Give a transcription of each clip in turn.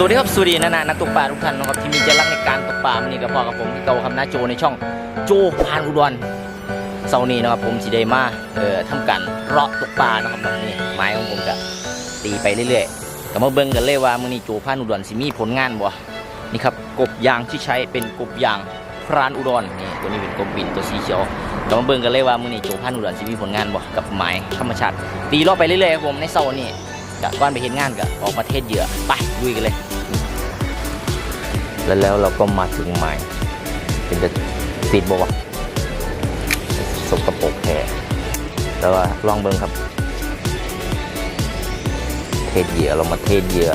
สวัสดีครับสวัสดีนานานักตกปลาทุกท่านนะครับที่มีใจรักในการตกปลาวันนี้กับพ่อกับผมที่เก่าคำนาโจในช่องโจพานอุดรเสาร์นี้นะครับผมสีเดมาเอ่อทำการเลาะตกปลานะครับแบบนี่ไม้ของผมจะตีไปเรื่อยๆก็มาเบิ่งกันเลยว่ามื้อนี้โจพานอุดรสิมีผลงานบ่นี่ครับกบยางที่ใช้เป็นกบยางพรานอุดรนี่ตัวนี้เป็นกบบินตัวสีเขียวก็มาเบิ่งกันเลยว่ามื้อนี้โจพานอุดรสิมีผลงานบ่กับไม้ธรรมชาติตีเลาะไปเรื่อยๆครับผมในเสาร์นี้ กะก่อนไปเห็นงานกะออกมาเทศเหยื่อไปลุยกันเลย แล้วแล้วเราก็มาถึงใหมายเป็นจะติดบวะสกปรกแท้แต่ว่าลองเบิ้งครับ เทศเหยื่อเรามาเทศเหยื่อ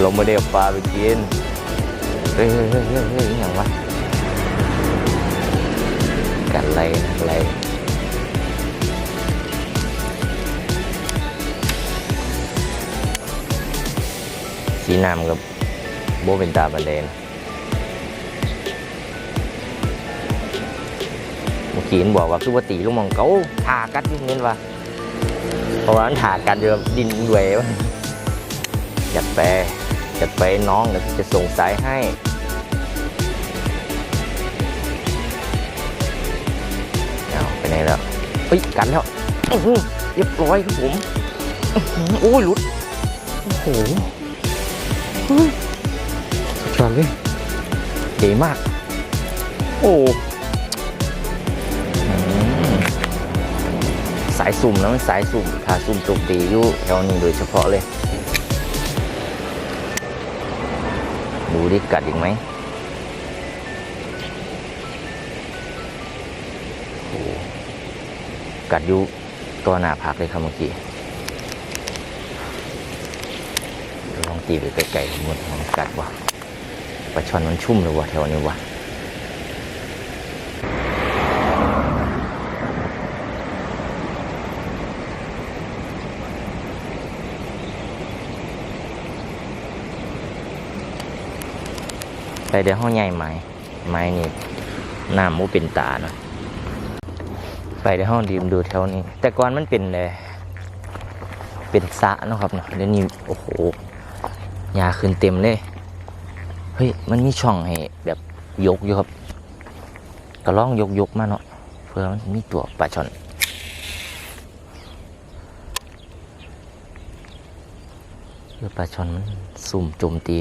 เราไม่ได้ปลาไปกินเฮ้ยเฮ้ยเฮ้ยเฮ้ยอย่างวะกันไรนะไร สีน้ำกับโบเป็นตาบันเดนเมื่อกี้มันบอกว่าคือว่าตีลูกมองเขาถากัดยุ่งเน้นว่าเพราะว่ามันถากันเดี๋ยวดินด้วยวะจัดไปจัดไปน้องเดี๋ยวจะส่งสายให้เอาไปไหนแล้วเฮ้ยกันแล้วอื้อหือเรียบร้อยครับผมโอ้ยหลุดโอ้โห จอดเลยเก๋มาก โอ้สายสุ่มนะมันสายสุ่มถ้าสุ่มตกตีอยู่แถวนี้โดยเฉพาะเลย ดูดิกัดอีกไหมกัดอยู่ตัวหน้าพักเลยครับเมื่อกี้ เดี๋ยวลอง ตีไปไกลๆหมดมันกัดว่ะปลาช่อนมันชุ่มเลยว่ะแถวนี้ว่ะไปเดี๋ยวห้องใหญ่ไม้ไม้นี่น้ำมูเป็นตาเนาะไปเดี๋ยวห้องดีมดูแถวนี้ แต่ก่อนมันเป็นเลยเป็นสะนะครับเนาะเดี๋ยวนี้โอ้โห ยาขึ้นเต็มเลย เฮ้ย มันมีช่องให้แบบยกอยู่ครับ ก็ลองยกยกมาเนาะ เพื่อมันมีตัวปลาช่อนเพื่อปลาช่อนมันสุ่มโจมตี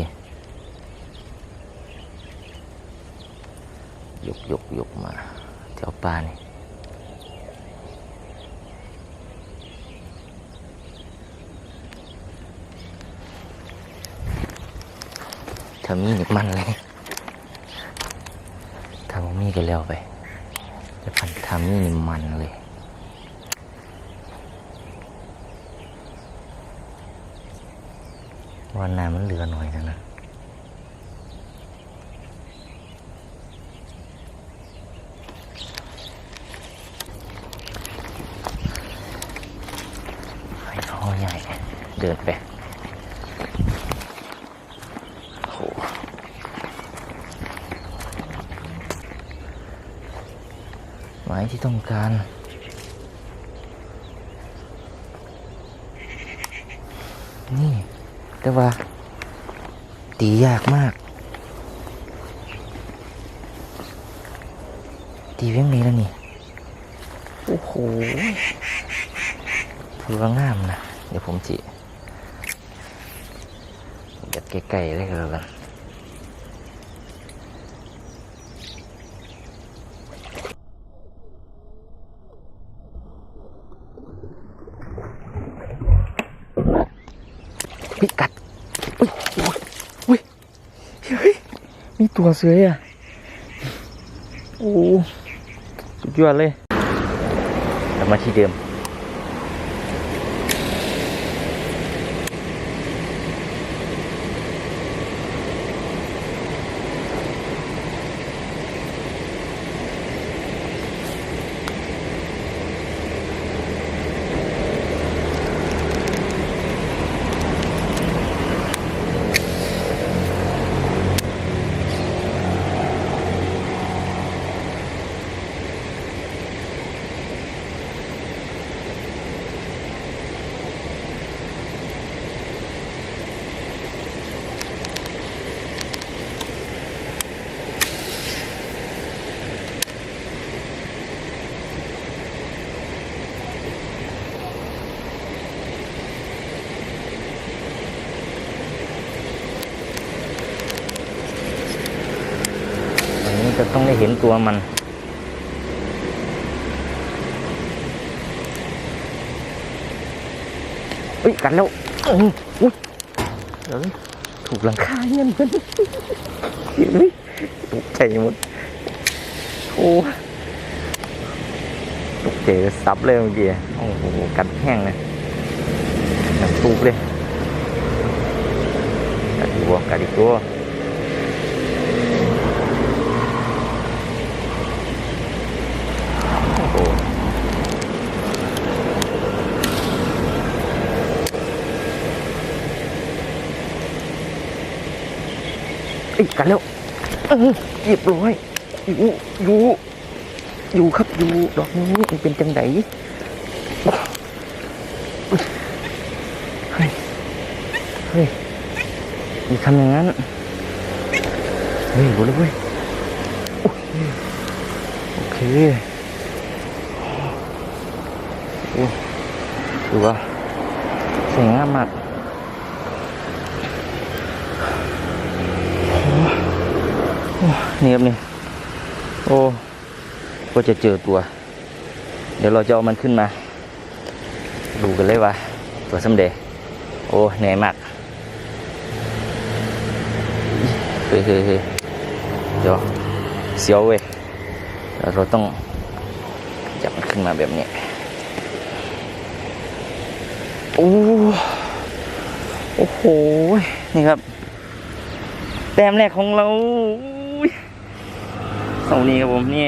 ยกยกยกมาแถวปลานี่ามีนี่มันเลยถ้าบ่มีก็แล้วไปแต่พันทามีนี่มันเลยวันน้ำมันเหลือหน่อยนะนะไอ้ท่อใหญ่เดินไปโอ้โห ไม้ที่ต้องการ นี่แต่ว่า ตียากมาก ตีเพียงนี้แล้วนี่ โอ้โหถือว่างามนะ เดี๋ยวผมจิยัดใกลๆเลยก็แล้วกันพิกัด อุ้ยอุ้ยอุ้ยเฮ้ย มีตัวเสืออะโอ้สุดยอดเลยกลับมาที่เดิม เห็นตัวมันเฮ้ยกันแล้วอื้ออุ้ยเดี๋ยวนะถูกหลังคาเงี้ยมันเฮ้ยตกใจหมดโอ้ตกใจซับเลยเมื่อกี้โอ้โหกัดแห้งเลยหนังตูบเลยกัดอีกตัวกัดอีกตัว เอ้กันแล้ว เออเรียบร้อย อยู่อยู่อยู่ครับอยู่ดอกนี้มันเป็นจังไดเฮ้ยเฮ้ยอย่าทำอย่างนั้นเฮ้ยรู้แล้วเว้ยโอ้ยโอเคโอ้ดูว่าสวยงามมาก นี่ครับนี่ โอ้ ก็จะเจอตัว เดี๋ยวเราจะเอามันขึ้นมา ดูกันเลยว่า ตัวสำเดโอ้เหนื่อยมากเฮ้ยเฮ้ยเฮ้ยเดี๋ยวเสียวเว้ยเดี๋ยวเราต้องจับมันขึ้นมาแบบนี้ โอ้โอ้โห นี่ครับ แต้มแรกของเรา อุ้ยเสานี้ครับผมนี่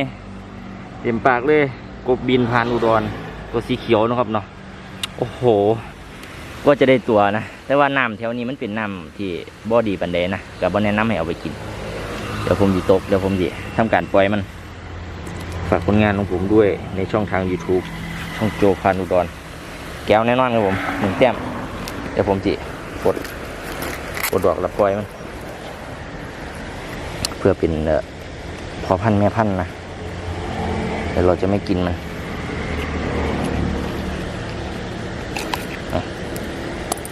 เต็มปากเลยกบบินผ่านอุดรตัวสีเขียวนะครับเนาะโอ้โห ก็จะได้ตัวนะ แต่ว่าน้ำแถวนี้มันเป็นน้ำที่บ่ดีปันเดนะกับ่แนะนำให้เอาไปกิน เดี๋ยวผมดีตกเดี๋ยวผมดีทำการปล่อยมัน ฝากผลงานของผมด้วยในช่องทาง YouTube ช่องโจพานอุดร แก้วแน่นอนครับผมหนึ่งแต้มเดี๋ยวผมจีกดกดดอกแล้วปล่อยมัน เพื่อเป็นเอ่อ พอพันแม่พันนะแต่เราจะไม่กินมัน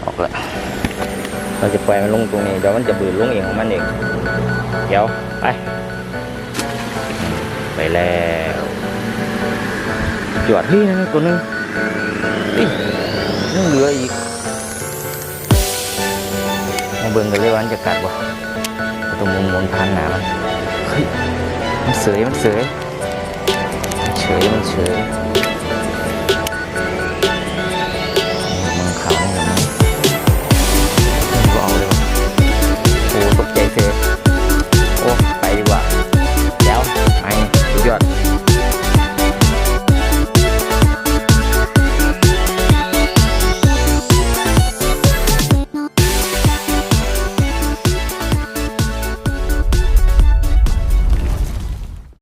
ออกล้วเราจะปล่อยมันลงตรงนี้เดี๋ยวมันจะบืนลงเองของมันเองเดี๋ยวไปไปแล้วจวดเฮ้ยนั่นตัวหนึงเฮ้ยยังเหลืออีกมาเบิ่งกันเลยว่ามันจะกัดบ่เอาตรงมุนมุนพันหนามันเฮ้ย มันเสยมันเสยมันเฉยมันเฉย